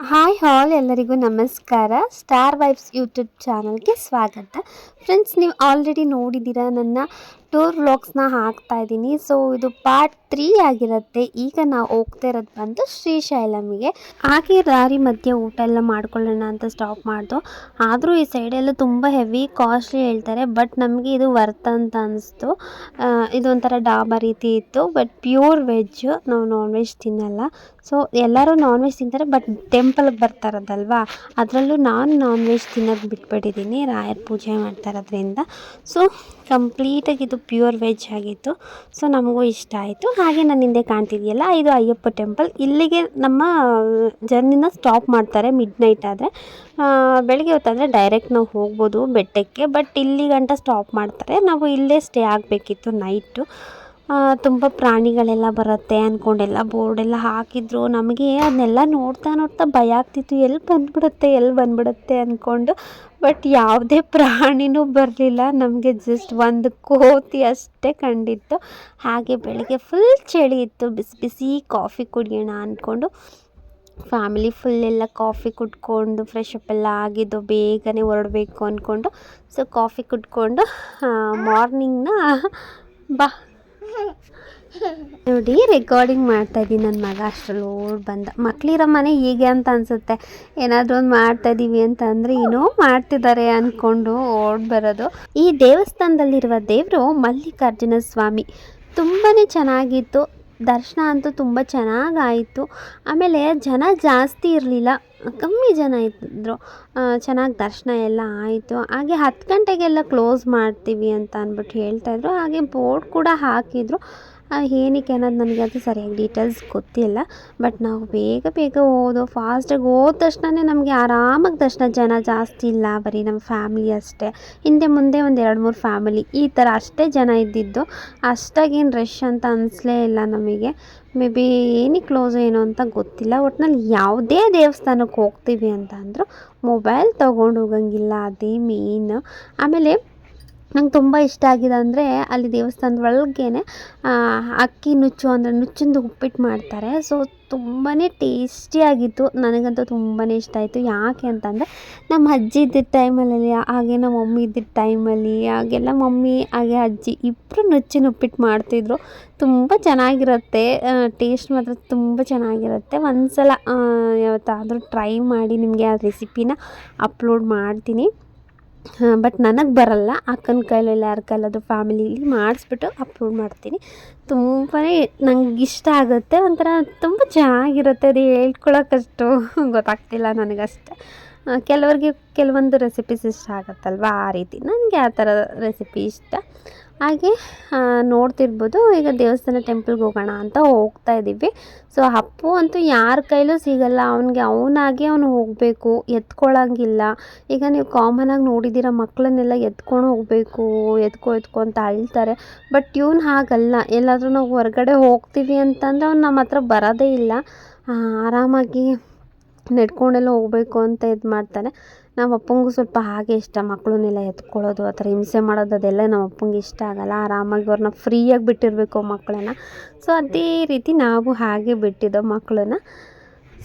Hi ಹಾಲ್ ಎಲ್ಲರಿಗೂ ನಮಸ್ಕಾರ. Star wives YouTube ಚಾನಲ್ಗೆ ಸ್ವಾಗತ. ಫ್ರೆಂಡ್ಸ್ ನೀವು ಆಲ್ರೆಡಿ ನೋಡಿದ್ದೀರಾ ನನ್ನ ಟೂರ್ ವ್ಲಾಗ್ಸ್ನ ಹಾಕ್ತಾ ಇದ್ದೀನಿ. ಸೊ ಇದು ಪಾರ್ಟ್ ತ್ರೀ ಆಗಿರುತ್ತೆ. ಈಗ ನಾವು ಹೋಗ್ತಾ ಇರೋದು ಬಂದು ಶ್ರೀಶೈಲಮಿಗೆ. ಹಾಗೆ ದಾರಿ ಮಧ್ಯೆ ಊಟ ಎಲ್ಲ ಮಾಡ್ಕೊಳ್ಳೋಣ ಅಂತ ಸ್ಟಾಪ್ ಮಾಡ್ದು. ಆದರೂ ಈ ಸೈಡೆಲ್ಲ ತುಂಬ ಹೆವಿ ಕಾಸ್ಟ್ಲಿ ಹೇಳ್ತಾರೆ. ಬಟ್ ನಮಗೆ ಇದು ವರ್ತ್ ಅಂತ ಅನಿಸ್ತು. ಇದೊಂಥರ ಡಾಬಾ ರೀತಿ ಇತ್ತು. ಬಟ್ ಪ್ಯೂರ್ ವೆಜ್ ನಾವು ನಾನ್ ವೆಜ್ ತಿನ್ನಲ್ಲ. ಸೊ ಎಲ್ಲರೂ ನಾನ್ ವೆಜ್ ತಿಂತಾರೆ ಬಟ್ ಟೆಂಪಲ್ಗೆ ಬರ್ತಾರದಲ್ವಾ ಅದರಲ್ಲೂ ನಾನು ನಾನ್ ವೆಜ್ ತಿನ್ನೋದು ಬಿಟ್ಬಿಟ್ಟಿದ್ದೀನಿ ರಾಯರ ಪೂಜೆ ಮಾಡ್ತಾರೋದ್ರಿಂದ ಸೊ ಕಂಪ್ಲೀಟಾಗಿ ಇದು ಪ್ಯೂರ್ ವೆಜ್ ಆಗಿತ್ತು. ಸೊ, ನಮಗೂ ಇಷ್ಟ ಆಯಿತು. ಹಾಗೆ ನಾನು ಹಿಂದೆ ಕಾಣ್ತಿದೆಯಲ್ಲ ಇದು ಅಯ್ಯಪ್ಪ ಟೆಂಪಲ್. ಇಲ್ಲಿಗೆ ನಮ್ಮ ಜರ್ನಿನ ಸ್ಟಾಪ್ ಮಾಡ್ತಾರೆ ಮಿಡ್ ನೈಟ್ ಆದರೆ ಬೆಳಗ್ಗೆ ಹೊತ್ತಾದರೆ ಡೈರೆಕ್ಟ್ ನಾವು ಹೋಗ್ಬೋದು ಬೆಟ್ಟಕ್ಕೆ. ಬಟ್ ಇಲ್ಲಿ ಗಂಟ ಸ್ಟಾಪ್ ಮಾಡ್ತಾರೆ. ನಾವು ಇಲ್ಲೇ ಸ್ಟೇ ಆಗಬೇಕಿತ್ತು ನೈಟು ತುಂಬ ಪ್ರಾಣಿಗಳೆಲ್ಲ ಬರುತ್ತೆ ಅಂದ್ಕೊಂಡೆಲ್ಲ ಬೋರ್ಡೆಲ್ಲ ಹಾಕಿದ್ರು. ನಮಗೆ ಅದನ್ನೆಲ್ಲ ನೋಡ್ತಾ ನೋಡ್ತಾ ಭಯ ಆಗ್ತಿತ್ತು. ಎಲ್ಲಿ ಬಂದ್ಬಿಡುತ್ತೆ ಎಲ್ಲಿ ಬಂದ್ಬಿಡುತ್ತೆ ಅಂದ್ಕೊಂಡು ಬಟ್ ಯಾವುದೇ ಪ್ರಾಣಿನೂ ಬರಲಿಲ್ಲ. ನಮಗೆ ಜಸ್ಟ್ ಒಂದು ಕೋತಿ ಅಷ್ಟೇ ಕಂಡಿತ್ತು. ಹಾಗೆ ಬೆಳಗ್ಗೆ ಫುಲ್ ಚಳಿ ಇತ್ತು. ಬಿಸಿ ಬಿಸಿ ಕಾಫಿ ಕುಡಿಯೋಣ ಅಂದ್ಕೊಂಡು ಫ್ಯಾಮಿಲಿ ಫುಲ್ ಎಲ್ಲ ಕಾಫಿ ಕುಡ್ಕೊಂಡು ಫ್ರೆಶ್ ಅಪ್ ಎಲ್ಲ ಆಗಿದ್ದು ಬೇಗನೆ ಹೊರಡಬೇಕು ಅಂದ್ಕೊಂಡು ಸೊ ಕಾಫಿ ಕುಡ್ಕೊಂಡು ಮಾರ್ನಿಂಗ್ನ ಬಾ ನೋಡಿ ರೆಕಾರ್ಡಿಂಗ್ ಮಾಡ್ತಾ ಇದ್ದೀನಿ. ನನ್ನ ಮಗ ಅಷ್ಟರಲ್ಲಿ ಓಡ್ ಬಂದ. ಮಕ್ಳಿರೋ ಮನೆ ಹೀಗೆ ಅಂತ ಅನಿಸುತ್ತೆ. ಏನಾದರೂ ಒಂದು ಮಾಡ್ತಾ ಇದ್ದೀವಿ ಅಂತ ಅಂದರೆ ಏನೋ ಮಾಡ್ತಿದ್ದಾರೆ ಅಂದ್ಕೊಂಡು ಓಡ್ ಬರೋದು. ಈ ದೇವಸ್ಥಾನದಲ್ಲಿರುವ ದೇವರು ಮಲ್ಲಿಕಾರ್ಜುನ ಸ್ವಾಮಿ. ತುಂಬಾ ಚೆನ್ನಾಗಿತ್ತು. ದರ್ಶನ ಅಂತೂ ತುಂಬ ಚೆನ್ನಾಗಾಯಿತು. ಆಮೇಲೆ ಜನ ಜಾಸ್ತಿ ಇರಲಿಲ್ಲ. ಕಮ್ಮಿ ಜನ ಇದ್ದರು ಚೆನ್ನಾಗಿ ದರ್ಶನ ಎಲ್ಲ ಆಯಿತು. ಹಾಗೆ ಹತ್ತು ಗಂಟೆಗೆಲ್ಲ ಕ್ಲೋಸ್ ಮಾಡ್ತೀವಿ ಅಂತ ಅಂದ್ಬಿಟ್ಟು ಹೇಳ್ತಾಯಿದ್ರು ಹಾಗೆ ಬೋರ್ಡ್ ಕೂಡ ಹಾಕಿದರು. ಏನಕ್ಕೆ ಅನ್ನೋದು ನನಗೆ ಅದು ಸರಿಯಾಗಿ ಡೀಟೇಲ್ಸ್ ಗೊತ್ತಿಲ್ಲ. ಬಟ್ ನಾವು ಬೇಗ ಬೇಗ ಹೋದೋ ಫಾಸ್ಟಾಗಿ ಹೋದ ತಕ್ಷಣವೇ ನಮಗೆ ಆರಾಮಾಗಿ ತಕ್ಷಣ ಜನ ಜಾಸ್ತಿ ಇಲ್ಲ ಬರೀ ನಮ್ಮ ಫ್ಯಾಮಿಲಿ ಅಷ್ಟೇ. ಹಿಂದೆ ಮುಂದೆ ಒಂದು ಎರಡು ಮೂರು ಫ್ಯಾಮಿಲಿ ಈ ಥರ ಅಷ್ಟೇ ಜನ ಇದ್ದಿದ್ದು. ಅಷ್ಟಾಗೇನು ರಶ್ ಅಂತ ಅನಿಸ್ಲೇ ಇಲ್ಲ ನಮಗೆ. ಮೇ ಬಿ ಏನಕ್ಕೆ ಕ್ಲೋಸ್ ಏನು ಅಂತ ಗೊತ್ತಿಲ್ಲ. ಒಟ್ನಲ್ಲಿ ಯಾವುದೇ ದೇವಸ್ಥಾನಕ್ಕೆ ಹೋಗ್ತೀವಿ ಅಂತ ಅಂದರೂ ಮೊಬೈಲ್ ತೊಗೊಂಡು ಹೋಗಂಗಿಲ್ಲ, ಅದೇ ಮೇನ್ ಆಮೇಲೆ ನಂಗೆ ತುಂಬ ಇಷ್ಟ ಆಗಿದೆ ಅಂದರೆ ಅಲ್ಲಿ ದೇವಸ್ಥಾನದ ಒಳಗೇನೆ ಅಕ್ಕಿ ನುಚ್ಚು ಅಂದರೆ ನುಚ್ಚಿಂದು ಉಪ್ಪಿಟ್ಟು ಮಾಡ್ತಾರೆ. ಸೊ ತುಂಬಾ ಟೇಸ್ಟಿಯಾಗಿತ್ತು ನನಗಂತೂ ತುಂಬಾ ಇಷ್ಟ ಆಯಿತು. ಯಾಕೆ ಅಂತಂದರೆ, ನಮ್ಮ ಅಜ್ಜಿ ಇದ್ದಿದ್ದ ಟೈಮಲ್ಲಿ ಹಾಗೆ ನಮ್ಮ ಮಮ್ಮಿ ಇದ್ದಿದ್ದ ಟೈಮಲ್ಲಿ ಹಾಗೆಲ್ಲ ಮಮ್ಮಿ, ಹಾಗೆ ಅಜ್ಜಿ ಇಬ್ಬರು ನುಚ್ಚಿನ ಉಪ್ಪಿಟ್ಟು ಮಾಡ್ತಿದ್ರು. ತುಂಬ ಚೆನ್ನಾಗಿರುತ್ತೆ. ಟೇಸ್ಟ್ ಮಾತ್ರ ತುಂಬ ಚೆನ್ನಾಗಿರುತ್ತೆ. ಒಂದು ಸಲ ಯಾವತ್ತಾದರೂ ಟ್ರೈ ಮಾಡಿ ನಿಮಗೆ ಆ ರೆಸಿಪಿನ ಅಪ್ಲೋಡ್ ಮಾಡ್ತೀನಿ. ಬಟ್ ನನಗೆ ಬರಲ್ಲ. ಅಕ್ಕನ ಕೈಲೆಲ್ಲ, ಯಾರ ಕೈಲಾದರೂ ಫ್ಯಾಮಿಲಿಲಿ ಮಾಡಿಸ್ಬಿಟ್ಟು ಅಪ್ಲೋಡ್ ಮಾಡ್ತೀನಿ. ತುಂಬಾ ನಂಗೆ ಇಷ್ಟ ಆಗುತ್ತೆ. ಒಂಥರ ತುಂಬ ಚೆನ್ನಾಗಿರುತ್ತೆ ಅದು ಹೇಳ್ಕೊಳಕ್ಕಷ್ಟು. ಗೊತ್ತಾಗ್ತಿಲ್ಲ ನನಗಷ್ಟೆ. ಕೆಲವ್ರಿಗೆ ಕೆಲವೊಂದು ರೆಸಿಪೀಸ್ ಇಷ್ಟ ಆಗುತ್ತಲ್ವ? ಆ ರೀತಿ. ನನಗೆ ಆ ಥರ ರೆಸಿಪಿ ಇಷ್ಟ. ಹಾಗೆ ನೋಡ್ತಿರ್ಬೋದು. ಈಗ ದೇವಸ್ಥಾನ ಟೆಂಪಲ್ಗೆ ಹೋಗೋಣ ಅಂತ ಹೋಗ್ತಾ ಇದ್ದೀವಿ. ಸೊ ಅಪ್ಪು ಅಂತೂ ಯಾರ ಕೈಲೂ ಸಿಗಲ್ಲ. ಅವನಿಗೆ ಅವನಾಗೆ ಅವನು ಹೋಗಬೇಕು ಎತ್ಕೊಳ್ಳೋಂಗಿಲ್ಲ ಈಗ ನೀವು ಕಾಮನಾಗಿ ನೋಡಿದ್ದೀರ ಮಕ್ಕಳನ್ನೆಲ್ಲ ಎತ್ಕೊಂಡು ಹೋಗಬೇಕು, ಎತ್ಕೊ ಎತ್ಕೊ ಅಂತ ಅಳ್ತಾರೆ ಬಟ್ ಇವ್ನು ಹಾಗಲ್ಲ. ಎಲ್ಲಾದರೂ ನಾವು ಹೊರಗಡೆ ಹೋಗ್ತೀವಿ ಅಂತಂದರೆ ಅವ್ನು ನಮ್ಮ ಹತ್ರ ಬರೋದೇ ಇಲ್ಲ. ಆರಾಮಾಗಿ ನಡ್ಕೊಂಡೆಲ್ಲ ಹೋಗಬೇಕು ಅಂತ ಇದು ಮಾಡ್ತಾನೆ. ನಮ್ಮ ಅಪ್ಪಂಗೂ ಸ್ವಲ್ಪ ಹಾಗೆ ಇಷ್ಟ ಮಕ್ಕಳನ್ನೆಲ್ಲ ಎತ್ಕೊಳ್ಳೋದು, ಆ ಥರ ಹಿಂಸೆ ಮಾಡೋದು, ಅದೆಲ್ಲ ನಮ್ಮ ಅಪ್ಪಂಗೆ ಇಷ್ಟ ಆಗಲ್ಲ. ಆರಾಮಾಗಿ ಅವ್ರನ್ನ ಫ್ರೀಯಾಗಿ ಬಿಟ್ಟಿರಬೇಕು ಮಕ್ಕಳನ್ನ ಸೊ ಅದೇ ರೀತಿ ನಾವು ಹಾಗೆ ಬಿಟ್ಟಿದ್ದೋ ಮಕ್ಕಳನ್ನ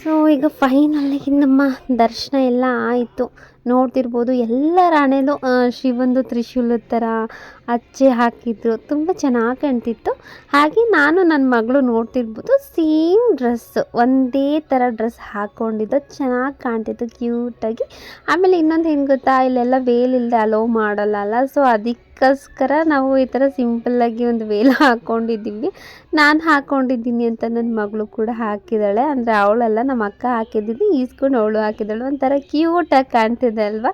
ಸೊ ಈಗ ಫೈನಲ್ಲಿ ನಮ್ಮ ದರ್ಶನ ಎಲ್ಲ ಆಯಿತು. ನೋಡ್ತಿರ್ಬೋದು. ಎಲ್ಲರ ಹಣೆಲೂ ಶಿವಂದು ತ್ರಿಶೂಲದ ಥರ ಅಚ್ಚೆ ಹಾಕಿದ್ರು. ತುಂಬ ಚೆನ್ನಾಗಿ ಕಾಣ್ತಿತ್ತು. ಹಾಗೆ ನಾನು ನನ್ನ ಮಗಳು ನೋಡ್ತಿರ್ಬೋದು, ಸೇಮ್ ಡ್ರೆಸ್, ಒಂದೇ ಥರ ಡ್ರೆಸ್ ಹಾಕ್ಕೊಂಡಿದ್ದು ಚೆನ್ನಾಗಿ ಕಾಣ್ತಿತ್ತು, ಕ್ಯೂಟಾಗಿ. ಆಮೇಲೆ ಇನ್ನೊಂದು ಏನು ಗೊತ್ತಾ, ಇಲ್ಲೆಲ್ಲ ವೇಲ್ ಇಲ್ಲದೆ ಅಲೋ ಮಾಡಲ್ಲ ಅಲ್ಲ ಸೊ ಅದಕ್ಕೋಸ್ಕರ ನಾವು ಈ ಥರ ಸಿಂಪಲ್ಲಾಗಿ ಒಂದು ವೇಲ ಹಾಕ್ಕೊಂಡಿದ್ದೀವಿ ನಾನು ಹಾಕ್ಕೊಂಡಿದ್ದೀನಿ ಅಂತ ನನ್ನ ಮಗಳು ಕೂಡ ಹಾಕಿದ್ದಾಳೆ. ಅಂದರೆ ಅವಳೆಲ್ಲ ನಮ್ಮ ಅಕ್ಕ ಹಾಕಿದ್ದೀನಿ, ಈಸ್ಕೊಂಡು ಅವಳು ಹಾಕಿದ್ದಾಳು. ಒಂಥರ ಕ್ಯೂಟಾಗಿ ಕಾಣ್ತಿದೆ ಅಲ್ವಾ?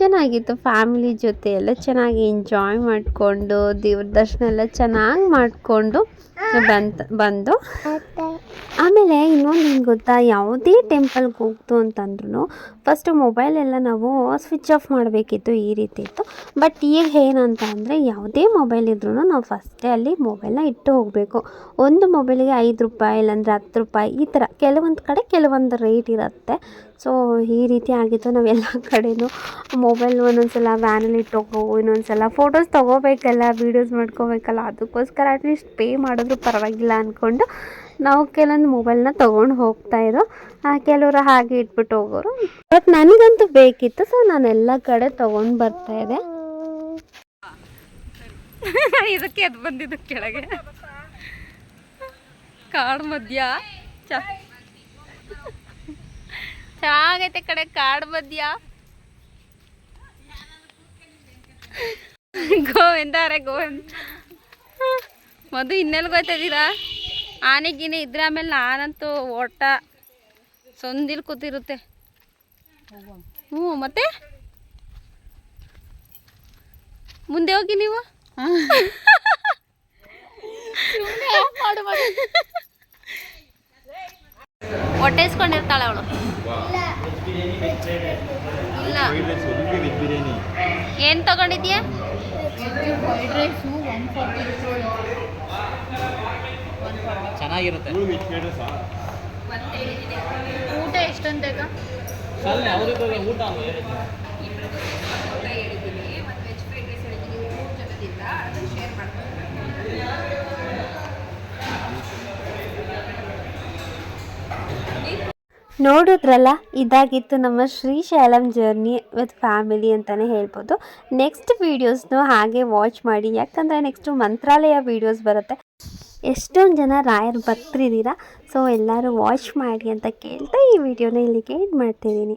ಚೆನ್ನಾಗಿತ್ತು. ಫ್ಯಾಮಿಲಿ ಜೊತೆ ಎಲ್ಲ ಚೆನ್ನಾಗಿ ಎಂಜಾಯ್ ಮಾಡಿಕೊಂಡು, ದೇವ್ರ ದರ್ಶನ ಎಲ್ಲ ಚೆನ್ನಾಗಿ ಮಾಡಿಕೊಂಡು ಬಂತ, ಬಂದು. ಆಮೇಲೆ ಇನ್ನೊಂದು ಏನು ಗೊತ್ತಾ? ಯಾವುದೇ ಟೆಂಪಲ್ಗೆ ಹೋಗ್ತು ಅಂತಂದ್ರೂ ಫಸ್ಟು ಮೊಬೈಲೆಲ್ಲ ನಾವು ಸ್ವಿಚ್ ಆಫ್ ಮಾಡಬೇಕಿತ್ತು ಈ ರೀತಿ ಇತ್ತು ಬಟ್ ಈಗ ಏನಂತ ಅಂದರೆ ಯಾವುದೇ ಮೊಬೈಲ್ ಇದ್ರೂ ನಾವು ಫಸ್ಟೇ ಅಲ್ಲಿ ಮೊಬೈಲ್ನ ಇಟ್ಟು ಹೋಗಬೇಕು. ಒಂದು ಮೊಬೈಲಿಗೆ ಐದು ರೂಪಾಯಿ ಇಲ್ಲಾಂದರೆ ಹತ್ತು ರೂಪಾಯಿ ಈ ಥರ. ಕೆಲವೊಂದು ಕಡೆ ಕೆಲವೊಂದು ರೇಟ್ ಇರುತ್ತೆ. ಸೊ ಈ ರೀತಿ ಆಗಿತ್ತು. ನಾವೆಲ್ಲ ಕಡೆಯೂ ಮೊಬೈಲ್ ಒಂದೊಂದು ಸಲ ವ್ಯಾನಲ್ಲಿ ಇಟ್ಟೋಗೋ ಇನ್ನೊಂದು ಸಲ ಫೋಟೋಸ್ ತೊಗೋಬೇಕಲ್ಲ ವೀಡಿಯೋಸ್ ಮಾಡ್ಕೋಬೇಕಲ್ಲ, ಅದಕ್ಕೋಸ್ಕರ ಅಟ್ಲೀಸ್ಟ್ ಪೇ ಮಾಡಿದ್ರು ಪರವಾಗಿಲ್ಲ ಅಂದ್ಕೊಂಡು ನಾವು ಕೆಲವೊಂದು ಮೊಬೈಲ್ನ ತೊಗೊಂಡು ಇದ್ದೋ ಕೆಲವರು ಹಾಗೆ ಇಟ್ಬಿಟ್ಟು ಹೋಗೋರು. ಬಟ್ ನನಗಂತೂ ಬೇಕಿತ್ತು. ಸೊ ನಾನು ಎಲ್ಲ ಕಡೆ ತೊಗೊಂಡು ಬರ್ತಾ ಇದೆ ಇದಕ್ಕೆ ಅದು ಬಂದಿದ್ದು ಕೆಳಗೆ. ಕಾಡು ಮಧ್ಯ. ಚ ಚೆನ್ನಾಗೈತೆ ಕಡೆ ಕಾಡು ಮಧ್ಯ. ಗೋವಿಂದ ಅರೆ ಗೋವಿಂದ. ಮದು ಇನ್ನೆಲ್ಲಿ ಗೊತ್ತಿದ್ದೀರಾ ಆನೆ ಗೀನೆ ಇದ್ರೆ ಆಮೇಲೆ ನಾನಂತೂ ಓಟ ಸೊಂದಿಲ್ ಕೂತಿರುತ್ತೆ. ಹ್ಞೂ ಮತ್ತೆ? ಮುಂದೆ ಹೋಗಿ ನೀವು? ಹೊಟ್ಟೆ ಇಸ್ಕೊಂಡಿರ್ತಾಳೆ ಅವಳು ಇಲ್ಲ ಏನ್ ತಗೊಂಡಿದ್ಯಾ ಚೆನ್ನಾಗಿರುತ್ತೆ ಊಟ ಎಷ್ಟಂತ ಸಲ್ಲೆ ಅವ್ರಿಗೆ ಊಟ ಅಂದ್ರೆ ನೋಡಿದ್ರಲ್ಲ? ಇದಾಗಿತ್ತು ನಮ್ಮ ಶ್ರೀಶೈಲಂ ಜರ್ನಿ ವಿತ್ ಫ್ಯಾಮಿಲಿ ಅಂತಲೇ ಹೇಳ್ಬೋದು. ನೆಕ್ಸ್ಟ್ ವೀಡಿಯೋಸ್ನು ಹಾಗೆ ವಾಚ್ ಮಾಡಿ. ಯಾಕಂದರೆ ನೆಕ್ಸ್ಟು ಮಂತ್ರಾಲಯ ವೀಡಿಯೋಸ್ ಬರುತ್ತೆ. ಎಷ್ಟೊಂದು ಜನ ರಾಯರ್ ಭಕ್ತರಿದ್ದೀರಾ? ಸೊ ಎಲ್ಲರೂ ವಾಚ್ ಮಾಡಿ ಅಂತ ಕೇಳ್ತಾ ಈ ವಿಡಿಯೋನ ಇಲ್ಲಿಗೆ ಎಂಡ್ ಮಾಡ್ತಿದ್ದೀನಿ.